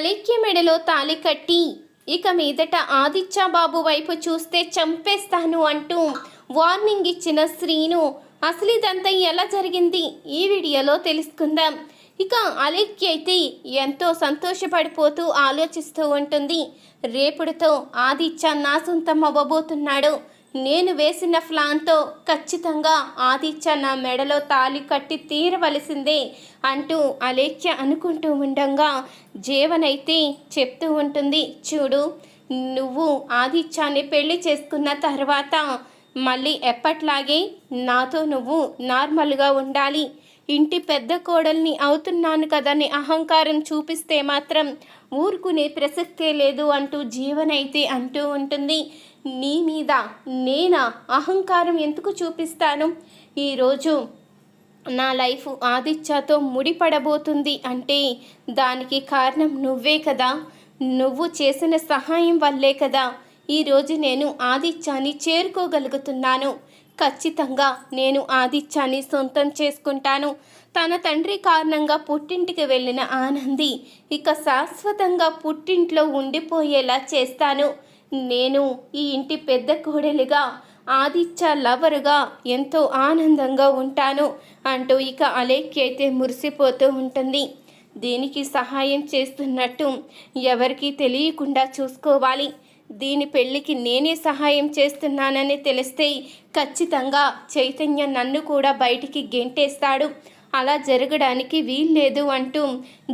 చాళక్య మెడలో తాలి కట్టి ఇక మీదట ఆదిత్య బాబు వైపు చూస్తే చంపేస్తాను అంటూ వార్నింగ్ ఇచ్చిన శ్రీను అసలు ఇదంతా ఎలా జరిగింది ఈ వీడియోలో తెలుసుకుందాం. ఇక అలెక్కి అయితే ఎంతో సంతోషపడిపోతూ ఆలోచిస్తూ ఉంటుంది. రేపుడితో ఆదిత్య నా సొంతం అవ్వబోతున్నాడు. నేను వేసిన ప్లాన్తో ఖచ్చితంగా ఆదిత్య నా మెడలో తాలి కట్టి తీరవలసిందే అంటూ అలేఖ్య అనుకుంటూ ఉండగా జీవనైతే చెప్తూ ఉంటుంది. చూడు నువ్వు ఆదిత్యాన్ని పెళ్ళి చేసుకున్న తర్వాత మళ్ళీ ఎప్పట్లాగే నాతో నువ్వు నార్మల్గా ఉండాలి. ఇంటి పెద్ద కోడల్ని అవుతున్నాను కదని అహంకారం చూపిస్తే మాత్రం ఊరుకునే ప్రసక్తే లేదు అంటూ జీవనైతే అంటూ ఉంటుంది. నీ మీద నేనా అహంకారం ఎందుకు చూపిస్తాను? ఈరోజు నా లైఫ్ ఆదిత్యతో ముడిపడబోతుంది అంటే దానికి కారణం నువ్వే కదా. నువ్వు చేసిన సహాయం వల్లే కదా ఈరోజు నేను ఆదిత్యాన్ని చేరుకోగలుగుతున్నాను. ఖచ్చితంగా నేను ఆదిత్యాన్ని సొంతం చేసుకుంటాను. తన తండ్రి కారణంగా పుట్టింటికి వెళ్ళిన ఆనంది ఇక శాశ్వతంగా పుట్టింట్లో ఉండిపోయేలా చేస్తాను. నేను ఈ ఇంటి పెద్ద కోడలిగా ఆదిత్య లవరుగా ఎంతో ఆనందంగా ఉంటాను అంటూ ఇక అలేఖ్య అయితే మురిసిపోతూ ఉంటుంది. దీనికి సహాయం చేస్తున్నట్టు ఎవరికీ తెలియకుండా చూసుకోవాలి. దీని పెళ్ళికి నేనే సహాయం చేస్తున్నానని తెలిస్తే ఖచ్చితంగా చైతన్య నన్ను కూడా బయటికి గెంటేస్తాడు. అలా జరగడానికి వీల్లేదు అంటూ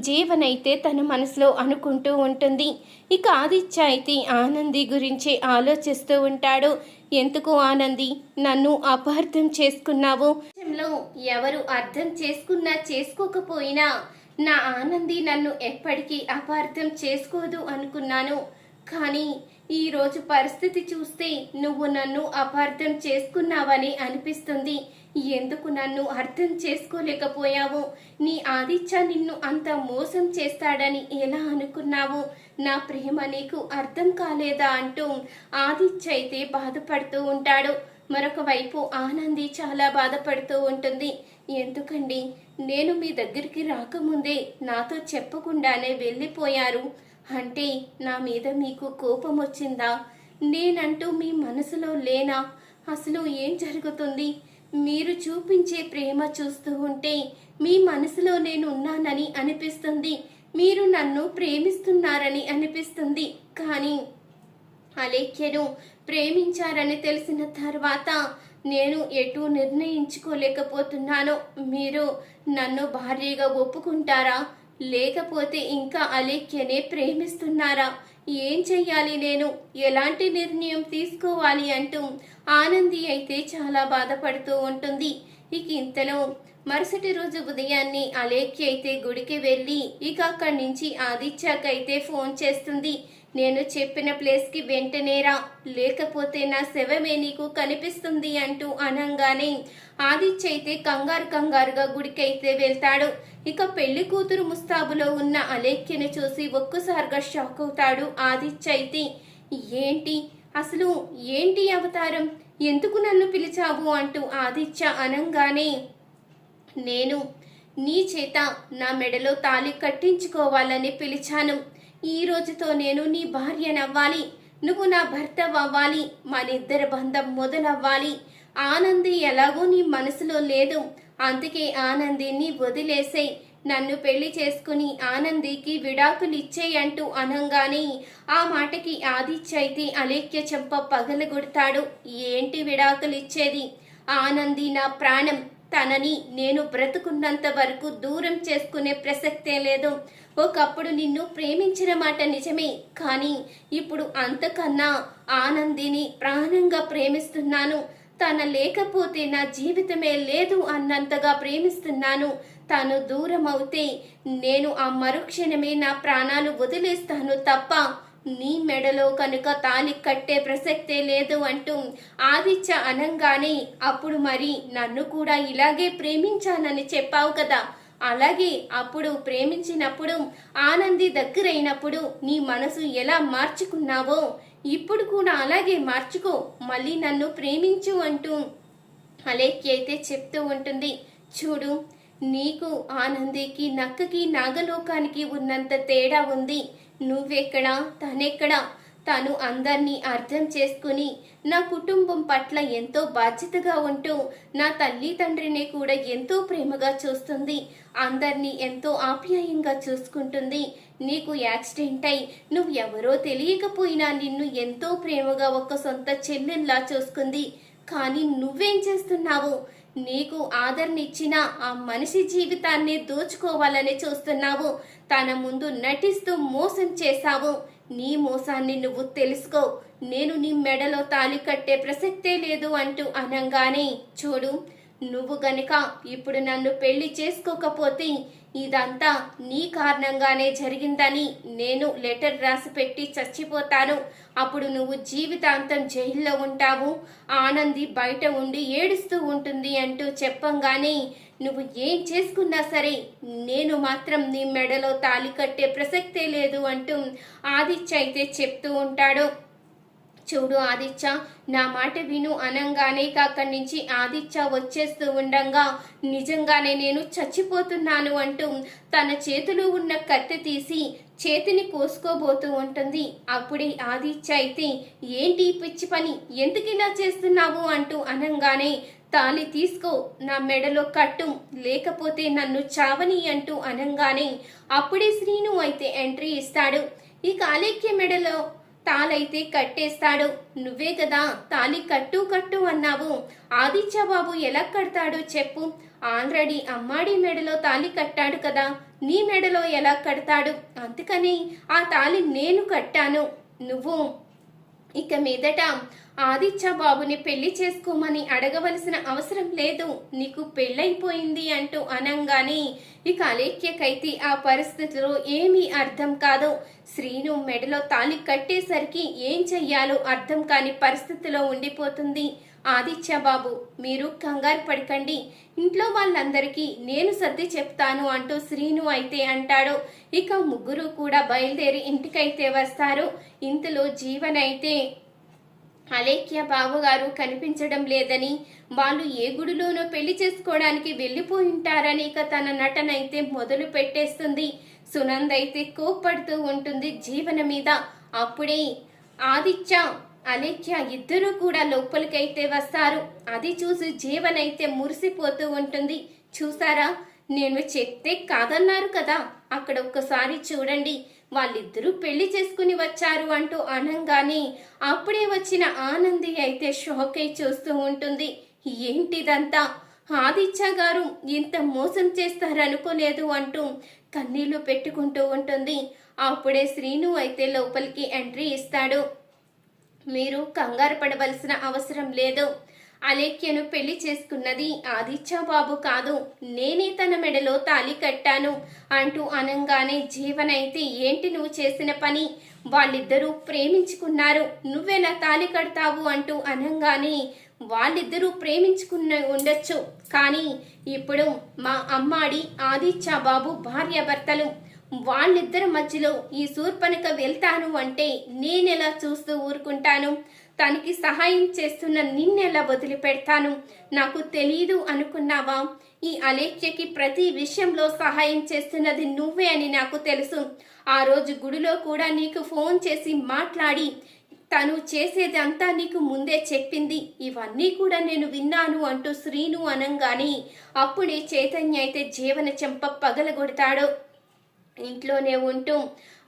జీవనైతే తన మనసులో అనుకుంటూ ఉంటుంది. ఇక ఆదిత్య అయితే ఆనంది గురించి ఆలోచిస్తూ ఉంటాడు. ఎందుకు ఆనంది? నన్ను అపార్థం చేసుకున్నావు. ఎవరు అర్థం చేసుకున్నా చేసుకోకపోయినా నా ఆనంది నన్ను ఎప్పటికీ అపార్థం చేసుకోదు అనుకున్నాను. కానీ ఈరోజు పరిస్థితి చూస్తే నువ్వు నన్ను అపార్థం చేసుకున్నావని అనిపిస్తుంది. ఎందుకు నన్ను అర్థం చేసుకోలేకపోయావు? నీ ఆదిత్య నిన్ను అంత మోసం చేస్తాడని ఎలా అనుకున్నావు? నా ప్రేమ నీకు అర్థం కాలేదా అంటూ ఆదిత్య అయితే బాధపడుతూ ఉంటాడు. మరొక వైపు ఆనంది చాలా బాధపడుతూ ఉంటుంది. ఎందుకండి? నేను మీ దగ్గరికి రాకముందే నాతో చెప్పకుండానే వెళ్ళిపోయారు. అంటే నా మీద మీకు కోపం వచ్చిందా నేనంటూ మీ మనసులో లేనా? అసలు ఏం జరుగుతుంది? మీరు చూపించే ప్రేమ చూస్తూ ఉంటే మీ మనసులో నేను ఉన్నానని అనిపిస్తుంది. మీరు నన్ను ప్రేమిస్తున్నారని అనిపిస్తుంది. కానీ అలేఖ్యను ప్రేమించారని తెలిసిన తర్వాత నేను ఎటు నిర్ణయించుకోలేకపోతున్నాను మీరు నన్ను భార్యగా ఒప్పుకుంటారా? లేకపోతే ఇంకా అలేఖ్యనే ప్రేమిస్తున్నారా? ఏం చెయ్యాలి నేను? ఎలాంటి నిర్ణయం తీసుకోవాలి అంటూ ఆనంది అయితే చాలా బాధపడుతూ ఉంటుంది. ఇక ఇంతలో మరుసటి రోజు ఉదయాన్నే అలేఖ్య అయితే గుడికి వెళ్ళి ఇక అక్కడి నుంచి ఆదిత్యకైతే ఫోన్ చేస్తుంది. నేను చెప్పిన ప్లేస్కి వెంటనే రా. లేకపోతే నా శవమే నీకు కనిపిస్తుంది అంటూ అనంగానే ఆదిత్య అయితే కంగారు కంగారుగా గుడికైతే వెళ్తాడు. ఇక పెళ్ళి కూతురు ముస్తాబులో ఉన్న అలేఖ్యను చూసి ఒక్కసారిగా షాక్ అవుతాడు ఆదిత్య అయితే. ఏంటి? అసలు ఏంటి అవతారం? ఎందుకు నన్ను పిలిచావు? అంటూ ఆదిత్య అనంగానే నేను. నీ చేత నా మెడలో తాలి కట్టించుకోవాలని పిలిచాను. ఈ రోజుతో నేను నీ భార్యనవ్వాలి. నువ్వు నా భర్త అవ్వాలి మనిద్దరి బంధం మొదలవ్వాలి. ఆనంది ఎలాగో నీ మనసులో లేదు. అందుకే ఆనందిని వదిలేసేయి. నన్ను పెళ్ళి చేసుకుని ఆనందికి విడాకులు ఇచ్చేయి అంటూ అనంగానే ఆ మాటకి ఆదిత్యైతే అలేఖ్య చెంప పగలగొడతాడు. ఏంటి విడాకులు ఇచ్చేది ఆనంది నా ప్రాణం. తనని నేను బ్రతుకున్నంత వరకు దూరం చేసుకునే ప్రసక్తే లేదు. ఒకప్పుడు నిన్ను ప్రేమించిన మాట నిజమే కానీ ఇప్పుడు అంతకన్నా ఆనందిని ప్రాణంగా ప్రేమిస్తున్నాను. తన లేకపోతే నా జీవితమే లేదు అన్నంతగా ప్రేమిస్తున్నాను. తను దూరం అవుతే నేను ఆ మరుక్షణమే నా ప్రాణాలు వదిలేస్తాను తప్ప నీ మెడలో కనుక తాలి కట్టే ప్రసక్తే లేదు అంటూ ఆదిత్య అనంగానే అప్పుడు మరి నన్ను కూడా ఇలాగే ప్రేమించానని చెప్పావు కదా. అలాగే అప్పుడు ప్రేమించినప్పుడు ఆనంది దగ్గరైనప్పుడు నీ మనసు ఎలా మార్చుకున్నావో ఇప్పుడు కూడా అలాగే మార్చుకో. మళ్ళీ నన్ను ప్రేమించు అంటూ అలేఖ్య అయితే చెప్తూ ఉంటుంది. చూడు నీకు ఆనందికి నక్కకి నాగలోకానికి ఉన్నంత తేడా ఉంది. నువ్వెక్కడా? తనెక్కడా? తను అందరినీ అర్థం చేసుకుని నా కుటుంబం పట్ల ఎంతో బాధ్యతగా ఉంటూ నా తల్లి తండ్రిని కూడా ఎంతో ప్రేమగా చూస్తుంది. అందరినీ ఎంతో ఆప్యాయంగా చూసుకుంటుంది. నీకు యాక్సిడెంట్ అయి నువ్వు ఎవరో తెలియకపోయినా నిన్ను ఎంతో ప్రేమగా ఒక సొంత చెల్లెల్లా చూసుకుంది. కానీ నువ్వేం చేస్తున్నావు? నీకు ఆదరనిచ్చిన ఆ మనిషి జీవితాన్ని దోచుకోవాలని చూస్తున్నావు. తన ముందు నటిస్తూ మోసం చేశావు. నీ మోసాన్ని నువ్వు తెలుసుకో. నేను నీ మెడలో తాళి కట్టే ప్రసక్తే లేదు అంటూ అనంగానే చూడు నువ్వు గనుక ఇప్పుడు నన్ను పెళ్ళి చేసుకోకపోతే ఇదంతా నీ కారణంగానే జరిగిందని నేను లెటర్ రాసి పెట్టి చచ్చిపోతాను. అప్పుడు నువ్వు జీవితాంతం జైల్లో ఉంటావు. ఆనంది బయట ఉండి ఏడుస్తూ ఉంటుంది అంటూ చెప్పంగానే నువ్వు ఏం చేసుకున్నా సరే నేను మాత్రం నీ మెడలో తాళి కట్టే ప్రసక్తే లేదు అంటూ ఆదిత్య అయితే చెప్తూ ఉంటాడు. చూడు ఆదిత్య నా మాట విను అనంగానే అక్కడి నుంచి ఆదిత్య వచ్చేస్తూ ఉండగా. నిజంగానే నేను చచ్చిపోతున్నాను అంటూ తన చేతిలో ఉన్న కత్తి తీసి చేతిని కోసుకోబోతూ ఉంటుంది. అప్పుడే ఆదిత్య అయితే ఏంటి పిచ్చి పని? ఎందుకు ఇలా చేస్తున్నావు? అంటూ అనంగానే తాళి తీసుకో నా మెడలో కట్టు లేకపోతే నన్ను చావని అంటూ అనంగానే అప్పుడే శ్రీను అయితే ఎంట్రీ ఇస్తాడు. ఇక అలేఖ్య మెడలో తాళైతే కట్టేస్తాడు. నువ్వే కదా తాళి కట్టు కట్టు అన్నావు. ఆదిత్యబాబు ఎలా కడతాడో చెప్పు. ఆల్రెడీ అమ్మాడి మెడలో తాళి కట్టాడు కదా. నీ మెడలో ఎలా కడతాడు? అందుకని ఆ తాళి నేను కట్టాను. నువ్వు ఇక మీదట ఆదిత్య బాబుని పెళ్ళి చేసుకోమని అడగవలసిన అవసరం లేదు. నీకు పెళ్ళైపోయింది అంటూ అనంగానే ఇక అలేఖ్యకైతే ఆ పరిస్థితిలో ఏమీ అర్థం కాదు. శ్రీను మెడలో తాళి కట్టేసరికి ఏం చెయ్యాలో అర్థం కాని పరిస్థితిలో ఉండిపోతుంది. ఆదిత్య బాబు మీరు కంగారు పడకండి. ఇంట్లో వాళ్ళందరికీ నేను సర్ది చెప్తాను అంటూ శ్రీను అయితే అంటాడు. ఇక ముగ్గురు కూడా బయలుదేరి ఇంటికైతే వస్తారు. ఇంతలో జీవనైతే అలేఖ్య బావగారు కనిపించడం లేదని వాళ్ళు ఏ గుడిలోనో పెళ్ళి చేసుకోవడానికి వెళ్ళిపోయి ఉంటారని ఇక తన నటన అయితే మొదలు పెట్టేస్తుంది. సునంద్ అయితే కోప్పడుతూ ఉంటుంది జీవన మీద. అప్పుడే ఆదిత్య అలేఖ్య ఇద్దరూ కూడా లోపలికైతే వస్తారు. అది చూసి జీవనైతే మురిసిపోతూ ఉంటుంది. చూసారా? నేను చెప్తే కాదన్నారు కదా. అక్కడ ఒక్కసారి చూడండి. వాళ్ళిద్దరూ పెళ్ళి చేసుకుని వచ్చారు అంటూ అనంగానే అప్పుడే వచ్చిన ఆనంది అయితే షాక్ అయి చూస్తూ ఉంటుంది. ఏంటిదంతా? ఆదిత్య గారు ఇంత మోసం చేస్తారనుకోలేదు అంటూ కన్నీళ్ళు పెట్టుకుంటూ ఉంటుంది. అప్పుడే శ్రీను అయితే లోపలికి ఎంట్రీ ఇస్తాడు. మీరు కంగారు పడవలసిన అవసరం లేదు. అలేఖ్యను పెళ్ళి చేసుకున్నది ఆదిత్య బాబు కాదు. నేనే తన మెడలో తాళి కట్టాను. అంటూ అనంగానే జీవనైతే ఏంటి నువ్వు చేసిన పని? వాళ్ళిద్దరూ ప్రేమించుకున్నారు. నువ్వెలా తాళి కడతావు? అంటూ అనంగానే వాళ్ళిద్దరూ ప్రేమించుకున్న ఉండొచ్చు. కానీ ఇప్పుడు మా అమ్మాడి ఆదిత్య బాబు భార్యాభర్తలు. వాళ్ళిద్దరి మధ్యలో ఈ శూర్పణక వెళ్తాను అంటే నేనెలా చూస్తూ ఊరుకుంటాను? తనకి సహాయం చేస్తున్న నిన్నెలా వదిలిపెడతాను? నాకు తెలియదు అనుకున్నావా? ఈ అలేఖ్యకి ప్రతి విషయంలో సహాయం చేస్తున్నది నువ్వే అని నాకు తెలుసు. ఆ రోజు గుడిలో కూడా నీకు ఫోన్ చేసి మాట్లాడి తను చేసేదంతా నీకు ముందే చెప్పింది. ఇవన్నీ కూడా నేను విన్నాను అంటూ శ్రీను అనంగాని అప్పుడే చైతన్య అయితే జీవన చెంప పగలగొడతాడు. ఇంట్లోనే ఉంటూ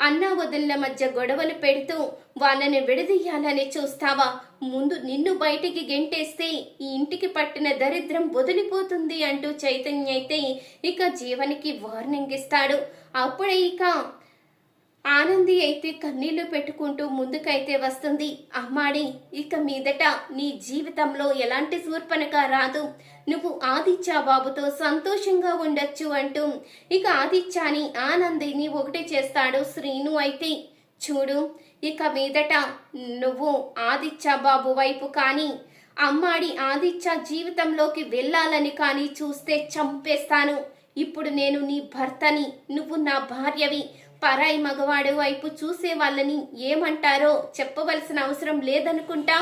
అన్నా వదిలిన మధ్య గొడవలు పెడుతూ వాళ్ళని విడదీయాలని చూస్తావా? ముందు నిన్ను బయటికి గెంటేస్తే ఈ ఇంటికి పట్టిన దరిద్రం వదిలిపోతుంది అంటూ చైతన్య అయితే ఇక జీవనికి వార్నింగ్ ఇస్తాడు. అప్పుడే ఇక ఆనంది అయితే కన్నీళ్ళు పెట్టుకుంటూ ముందుకైతే వస్తుంది. అమ్మాడి ఇక మీదట నీ జీవితంలో ఎలాంటి శూర్పణక రాదు. నువ్వు ఆదిత్య బాబుతో సంతోషంగా ఉండొచ్చు అంటూ ఇక ఆదిత్యాని ఆనందిని ఒకటి చేస్తాడు శ్రీను అయితే. చూడు ఇక మీదట నువ్వు ఆదిత్య బాబు వైపు కానీ అమ్మాడి ఆదిత్య జీవితంలోకి వెళ్ళాలని కానీ చూస్తే చంపేస్తాను. ఇప్పుడు నేను నీ భర్తని నువ్వు నా భార్యవి. పరాయి మగవాడు వైపు చూసే వాళ్ళని ఏమంటారో చెప్పవలసిన అవసరం లేదనుకుంటా.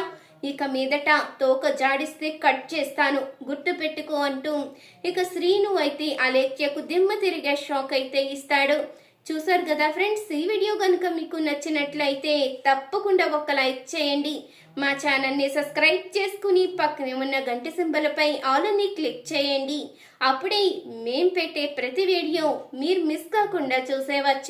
ఇక మీదట తోక జాడిస్తే కట్ చేస్తాను. గుర్తు పెట్టుకో అంటూ ఇక శ్రీను అయితే అలేఖ్యకు దిమ్మ తిరిగే షాక్ అయితే ఇస్తాడు. చూసారు కదా ఫ్రెండ్స్ ఈ వీడియో కనుక మీకు నచ్చినట్లయితే తప్పకుండా ఒక లైక్ చేయండి. మా ఛానల్ని సబ్స్క్రైబ్ చేసుకుని పక్కనే ఉన్న గంట సింబలపై ఆల్ అని క్లిక్ చేయండి. అప్పుడే మేం పెట్టే ప్రతి వీడియో మీరు మిస్ కాకుండా చూసేవచ్చు.